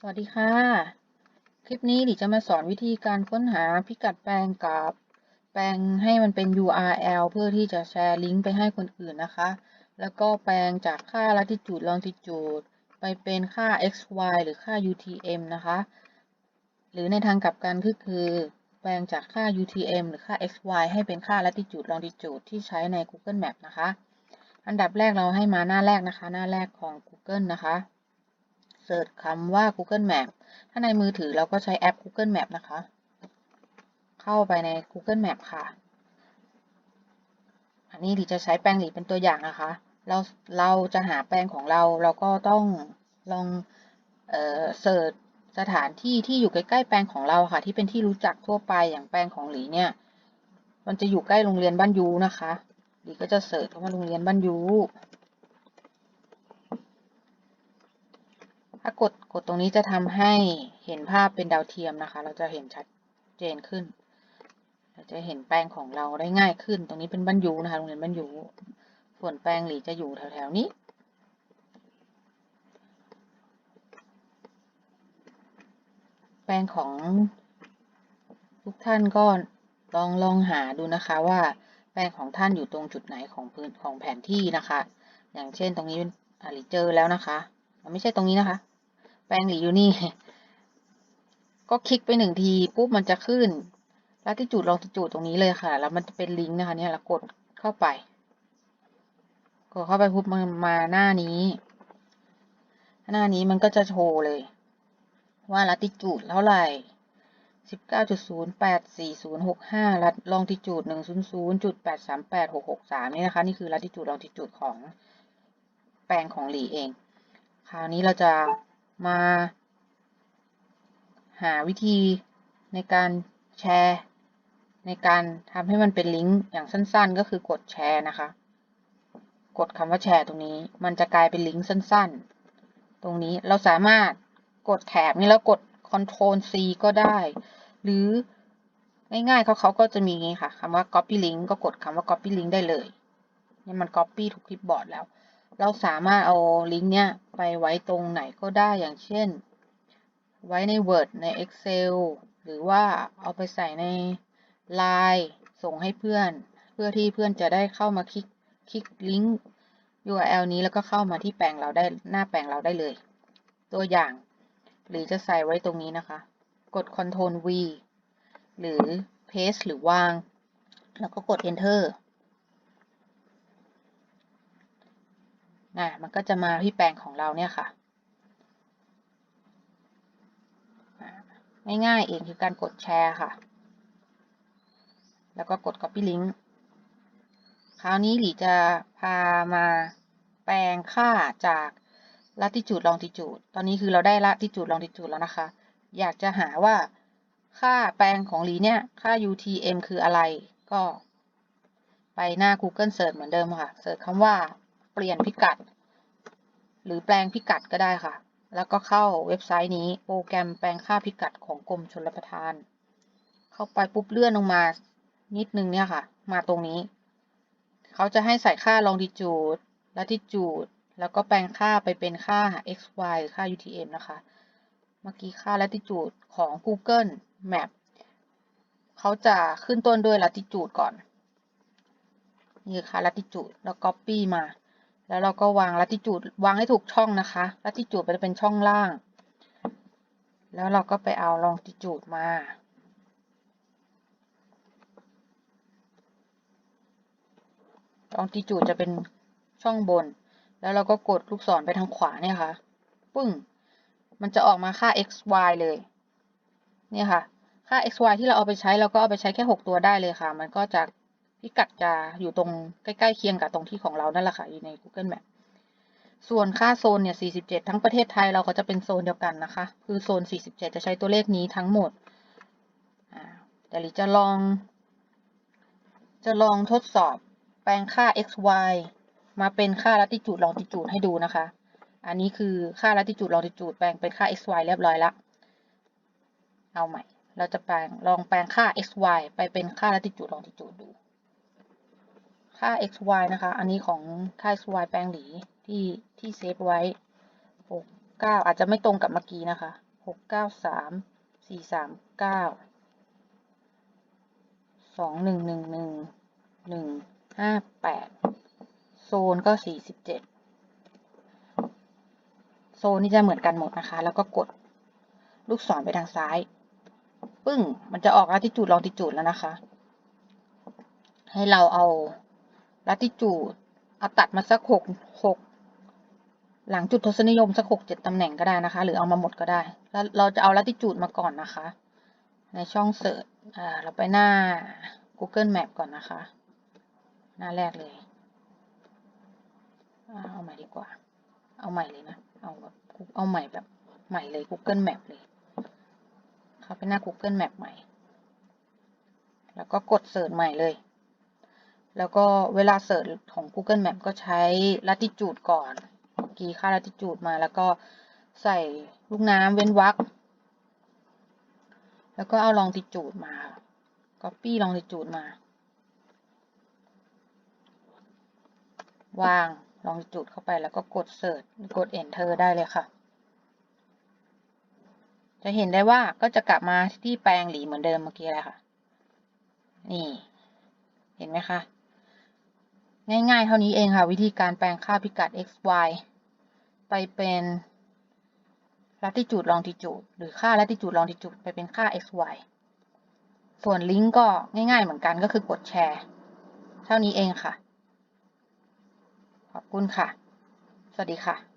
สวัสดีค่ะ คลิปนี้ดิจะมาสอนวิธีการค้นหาพิกัดแปลงกับแปลงให้มันเป็น URL เพื่อที่จะแชร์ลิงก์ไปให้คนอื่นนะคะ แล้วก็แปลงจากค่า latitude longitude ไปเป็นค่า xy หรือค่า UTM นะคะ หรือในทางกลับกันก็คือ แปลงจากค่า UTM หรือค่า xy ให้เป็นค่า latitude longitude ที่ใช้ใน Google Map นะคะ อันดับแรกเราให้มาหน้าแรกนะคะ หน้าแรกของ Google นะคะ เสิร์ชคำว่า Google Map ถ้าในมือถือเราก็ใช้แอป Google Map นะคะ เข้าไปใน Google Map ค่ะ อันนี้ดิจะใช้แปลงหลีเป็นตัวอย่างนะคะ เราเราจะหาแปลงของเราเราก็ต้องลองเสิร์ชสถานที่ที่อยู่ใกล้ๆแปลงของเราค่ะ ที่เป็นที่รู้จักทั่วไปอย่างแปลงของหลีเนี่ย มันจะอยู่ใกล้โรงเรียนบ้านยูนะคะหลีก็จะเสิร์ชคำว่าโรงเรียนบ้านยู ถ้ากดกดตรงนี้จะทำให้เห็นภาพเป็นดาวเทียมนะคะ เราจะเห็นชัดเจนขึ้น เราจะเห็นแปลงของเราได้ง่ายขึ้น ตรงนี้เป็นบ้านยูนะคะโรงเรียนบ้านยูส่วนแปลงหลีจะอยู่แถวๆนี้แปลงของทุกท่านก็ลองลองหาดูนะคะว่าแปลงของท่านอยู่ตรงจุดไหนของพื้นของแผนที่นะคะ อย่างเช่นตรงนี้เป็นอาหลีเจอแล้วนะคะ ไม่ใช่ตรงนี้นะคะ แปลงหลีอยู่นี่ ก็คลิกไปหนึ่งทีปุ๊บมันจะขึ้นลัติจูดลองติจูดตรงนี้เลยค่ะ แล้วมันจะเป็นลิงก์นะคะ เนี่ยเรากดเข้าไป กดเข้าไปปุ๊บมันมาหน้านี้ หน้านี้มันก็จะโชว์เลย ว่าลัติจูดเท่าไหร่สิบเก้าจุดศูนย์แปดสี่ศูนย์หกห้าลัดลองติจูดหนึ่งศูนย์ศูนย์จุดแปดสามแปดหกหกสามนี่นะคะ นี่คือลัติจูดลองติจูดของแปลงของหลีเอง คราวนี้เราจะ มา หาวิธีในการแชร์ ในการทำให้มันเป็นลิงก์อย่างสั้น ๆ ก็คือกดแชร์นะคะ กดคำว่าแชร์ตรงนี้ มันจะกลายเป็นลิงก์สั้น ๆ ตรงนี้เราสามารถกดแถบนี้แล้วกด Ctrl C ก็ได้ หรือง่ายๆเขาเขาก็จะมีไงค่ะคำว่า copy link ก็กดคำว่า copy link ได้เลยเนี่ยมัน copy ถูกคลิปบอร์ดแล้ว เราสามารถเอาลิงก์เนี้ยไปไว้ตรงไหนก็ได้อย่างเช่น ไว้ใน Word ใน Excel หรือว่าเอาไปใส่ใน Line ส่งให้เพื่อน เพื่อที่เพื่อนจะได้เข้ามาคลิกคลิกลิงก์ URL นี้แล้วก็เข้ามาที่แปลงเราได้หน้าแปลงเราได้เลย ตัวอย่าง หรือจะใส่ไว้ตรงนี้นะคะ กด Ctrl V หรือ Paste หรือวาง แล้วก็กด Enter นะมันก็จะมาที่แปลงของเราเนี่ยค่ะง่ายๆเองคือการกดแชร์ค่ะ แล้วก็กด Copy Link คราวนี้หลีจะพามาแปลงค่าจาก latitude longitude ตอนนี้คือเราได้ latitude longitude แล้วนะคะ อยากจะหาว่าค่าแปลงของหลีเนี่ย ค่า UTM คืออะไร ก็ไปหน้า Google Search เหมือนเดิมค่ะ เสิร์ชคำว่า เปลี่ยนพิกัด หรือแปลงพิกัดก็ได้ค่ะ แล้วก็เข้าเว็บไซต์นี้โปรแกรมแปลงค่าพิกัดของกรมชลประทาน เข้าไปปุ๊บเลื่อนลงมานิดนึงเนี่ยค่ะ มาตรงนี้ เขาจะให้ใส่ค่า longitude latitude แล้วก็แปลงค่าไปเป็นค่า x y หรือค่า UTM นะคะ เมื่อกี้ค่า latitude ของ Google Map เขาจะขึ้นต้นด้วย latitude ก่อน นี่ค่า latitude แล้ว copy มา แล้วเราก็วาง latitude วางให้ถูกช่องนะคะ latitude มันจะเป็นช่องล่าง แล้วเราก็ไปเอา longitude มา longitude จะเป็นช่องบน แล้วเราก็กดลูกศรไปทางขวาเนี่ยค่ะ ปึ้ง มันจะออกมาค่า x y เลย เนี่ยค่ะ ค่า x y ที่เราเอาไปใช้เราก็เอาไปใช้แค่ 6 ตัวได้เลยค่ะ มันก็จะ พิกัดจะอยู่ตรงใกล้ๆเคียงกับตรงที่ของเรานั่นแหละค่ะอยู่ใน Google Map ส่วนค่าโซนเนี่ย 47 ทั้งประเทศไทยเราก็จะเป็นโซนเดียวกันนะคะ คือโซน 47 จะใช้ตัวเลขนี้ทั้งหมดแต่ลิจะลอง จะลองทดสอบแปลงค่า x y มาเป็นค่า latitude longitude ให้ดูนะคะ อันนี้คือค่า latitude longitude แปลงเป็นค่า x y เรียบร้อยแล้วเอาใหม่ เราจะแปลงลองแปลงค่า x y ไปเป็นค่า latitude longitude ดู ค่า x y นะคะ อันนี้ของค่า x y แปลงหลีที่ที่เซฟไว้โอ้เก้าอาจจะไม่ตรงกับเมื่อกี้นะคะหกเก้าสามสี่สามเก้าสองหนึ่งหนึ่งหนึ่งหนึ่งห้าแปดโซนก็สี่สิบเจ็ดโซนนี่จะเหมือนกันหมดนะคะ แล้วก็กดลูกศรไปทางซ้าย ปึ้ง มันจะออกลัติจูดลองติจูดแล้วนะคะ ให้เราเอา ลัติจูดเอาตัดมาสักหกหกหลังจุดทศนิยมสักหกเจ็ดตำแหน่งก็ได้นะคะ หรือเอามาหมดก็ได้ แล้วเราจะเอาลัติจูดมาก่อนนะคะ ในช่องเสิร์ชเราไปหน้า Google Map ก่อนนะคะ หน้าแรกเลยเอาใหม่ดีกว่า เอาใหม่เลยนะ เอาแบบเอาใหม่แบบใหม่เลย Google Map เลยเข้าไปหน้า Google Map ใหม่ แล้วก็กดเสิร์ชใหม่เลย แล้วก็เวลาเสิร์ชของ Google Map ก็ใช้ latitude ก่อนเมื่อกี้ค่า latitude มาแล้วก็ใส่ลูกน้ำเว้นวรรคแล้วก็เอา longitude มา copy longitude มา วาง longitude เข้าไปแล้วก็กด search กด enter ได้เลยค่ะ จะเห็นได้ว่าก็จะกลับมาที่แปลงหลีเหมือนเดิมเมื่อกี้เลยค่ะ นี่ เห็นไหมคะ ง่ายๆ เท่านี้เองค่ะ วิธีการแปลงค่าพิกัด x y ไปเป็น latitude longitude หรือค่า latitude longitude ไปเป็นค่า x y ส่วนลิงก์ก็ง่ายๆ เหมือนกันก็คือกดแชร์ เท่านี้เองค่ะ ขอบคุณค่ะ สวัสดีค่ะ